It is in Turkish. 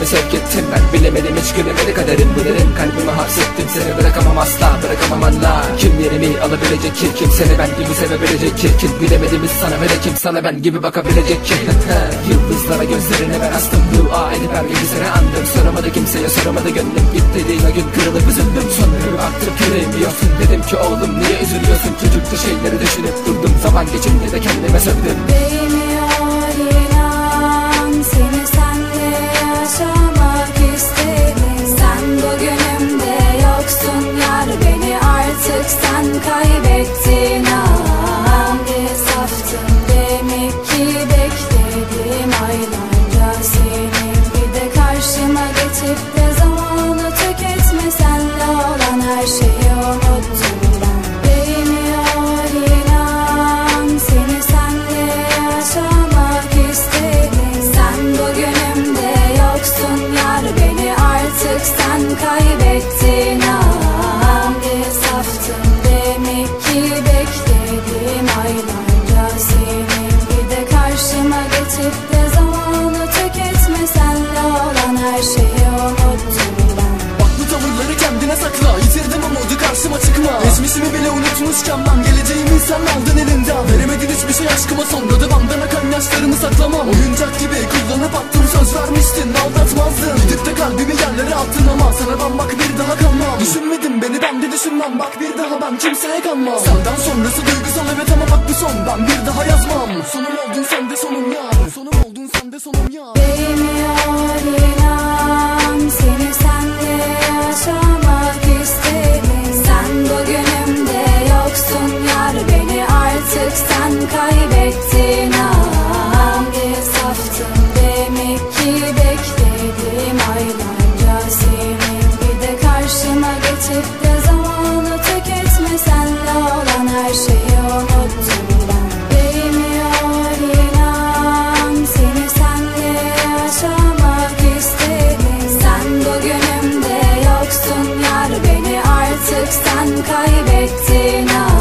mi sevk ettin Ben. Bilemedim hiç gülemedi kaderim bu derin. Kalbimi hapsettim seni bırakamam asla Bırakamam anla Kim yerimi alabilecek ki? Kim seni ben gibi sevebilecek ki? Kim bilemedim hiç sana ve de kim sana ben gibi bakabilecek ki? Yıldızlara gözlerine ben astım. Dua edip her gece seni andım. Soramadı kimseye soramadı gönlüm. Gitti değil o gün kırılıp üzüldüm. Sonra bir baktım göremiyorsun Dedim ki oğlum niye üzülüyorsun? Çocukça şeyleri düşünüp durdum. Zaman geçince de kendime sövdüm. Değmiyor sen kaybettin Hangi saftın demek ki bekledim. Aylarca Seni bir de karşıma geçip de zamanı tüketme Senle olan her şeyi unuttum ben. Bak bu tavırları kendine sakla Yitirdim umudu karşıma çıkma. Geçmişimi bile unutmuşken ben Geleceğimi sen aldın attın ama Sana bak bir daha kanmam Düşünmedin beni ben de düşünmem. Bak bir daha ben kimseye kanmam Senden sonrası duygusal evet ama bak bu son. Ben bir daha yazmam. Sonum oldun sen de sonum ya Sonum oldun sen de sonum ya Değmiyor inan kaybettin ah.